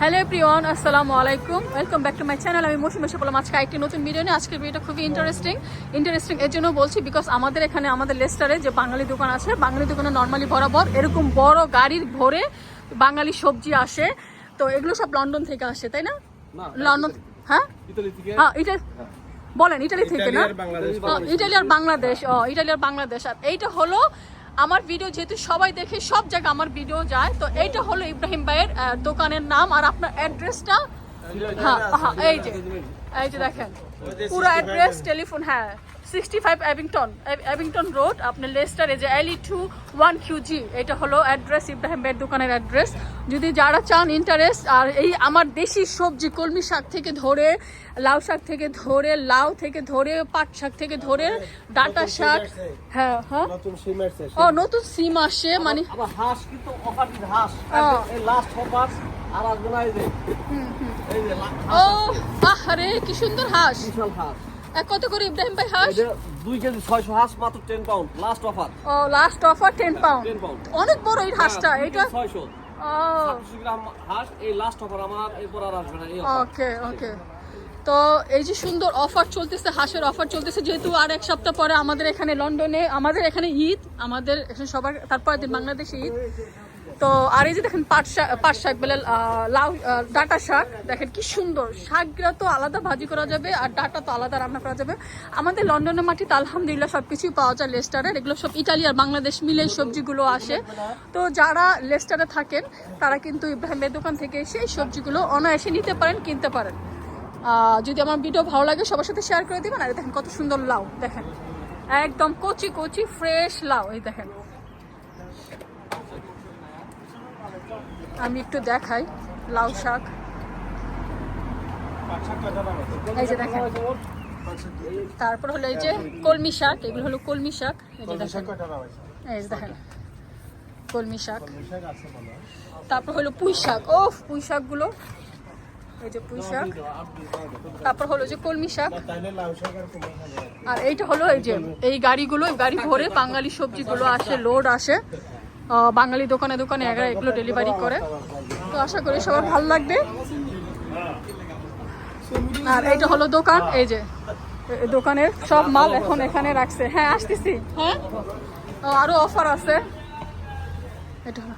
Hello প্রিয়ন আসসালামু আলাইকুম welcome back to my channel আমি মৌসুম এসে বললাম আজকে একটি নতুন ভিডিও নিয়ে। আজকের ভিডিওটা খুবই ইন্টারেস্টিং ইন্টারেস্টিং এর জন্য বলছি বিকজ আমাদের এখানে আমাদের লেস্টারে যে বাঙালি দোকান আছে বাঙালি দোকানে নর্মালি বরাবর এরকম বড় গাড়ির ভরে বাঙালি সবজি আসে। তো এগুলো সব লন্ডন থেকে আসে তাই না? লন্ডন হ্যাঁ? হ্যাঁ এটা বলেন ইটালি থেকে না? ইটালি আর বাংলাদেশ ও ইটালি আর বাংলাদেশ। আর এইটা হলো আমার ভিডিও যেহেতু সবাই দেখে সব জায়গায় আমার ভিডিও যায় তো এইটা হলো ইব্রাহিম ভাইয়ের দোকানের নাম আর আপনার অ্যাড্রেসটা হ্যাঁ হ্যাঁ এই যে এই যে দেখেন পুরো অ্যাড্রেস টেলিফোন হ্যাঁ। Sixty five Abington Abington road আপনার লেস্টারে যে এলি টু ওয়ান কিউজি এটা হলো অ্যাড্রেস ইব্রাহিম ভাইয়ের দোকানের অ্যাড্রেস যদি যারা চান ইন্টারেস্ট আর এই আমার দেশি সবজি কলমি শাক থেকে ধরে লাউ শাক থেকে ধরে লাউ থেকে ধরে পাট শাক থেকে ধরে ডাটা শাক। হ্যাঁ হ্যাঁ। ও নতুন সিম আসে মানে হাঁস কিন্তু হাঁস। ও। লাস্ট অফার আর ও আরে কি সুন্দর হাঁস। বিশাল হাঁস। কত করে ইব্রাহিম ভাই হাঁস? দুই কেজি ছয়শো হাঁস মাত্র টেন পাউন্ড লাস্ট অফার ও লাস্ট অফার টেন পাউন্ড অনেক বড় এই হাঁসটা এটা ছয়শো। হাঁস এই লাস্ট অফার আমার এরপর আর আসবে না ওকে ওকে। তো এই যে সুন্দর অফার চলতেছে হাঁসের অফার চলতেছে যেহেতু আর এক সপ্তাহ পরে আমাদের এখানে লন্ডনে আমাদের এখানে ঈদ আমাদের এখানে সবার তারপরের দিন বাংলাদেশে ঈদ। তো আর এই যে দেখেন পাট শাক পাট শাক বলে লাউ ডাটা শাক, দেখেন কি সুন্দর। শাকগুলো তো আলাদা ভাজি করা যাবে আর ডাটা তো আলাদা রান্না করা যাবে। আমাদের লন্ডনের মাটিতে আলহামদুলিল্লাহ সব কিছুই পাওয়া যায় লেস্টারের। এগুলো সব ইটালি আর বাংলাদেশ মিলে সবজিগুলো আসে। তো যারা লেস্টারে থাকেন, তারা কিন্তু ইব্রাহিমের দোকান থেকে সেই সবজিগুলো অনায়াসে নিতে পারেন, কিনতে পারেন। যদি আমার ভিডিও ভালো লাগে, সবার সাথে শেয়ার করে দিবেন। আর দেখেন কত সুন্দর লাউ, দেখেন। একদম কচি কচি ফ্রেশ লাউ, এই দেখেন। আমি একটু দেখাই লাউ শাক। এই যে দেখেন। তারপর হলো এই যে কলমি শাক এগুলো হলো কলমি শাক। এই যে দেখেন। এই যে দেখেন। কলমি শাক। তারপর হলো পুঁই শাক। ও পুঁই শাকগুলো। এই যে পুঁই শাক। তারপর হলো যে কলমি শাক। আর এইটা হলো এই যে এই গাড়িগুলো গাড়ি ভরে বাঙালি সবজিগুলো আসে লোড আসে। বাঙালি দোকানে দোকানে এরা এগুলো ডেলিভারি করে। তো আশা করি সবার ভালো লাগবে। আর এইটা হলো দোকান এই যে দোকানের সব মাল এখন এখানে রাখছে। হ্যাঁ আসতেছি। হ্যাঁ? আরও অফার আছে। এটা হলো।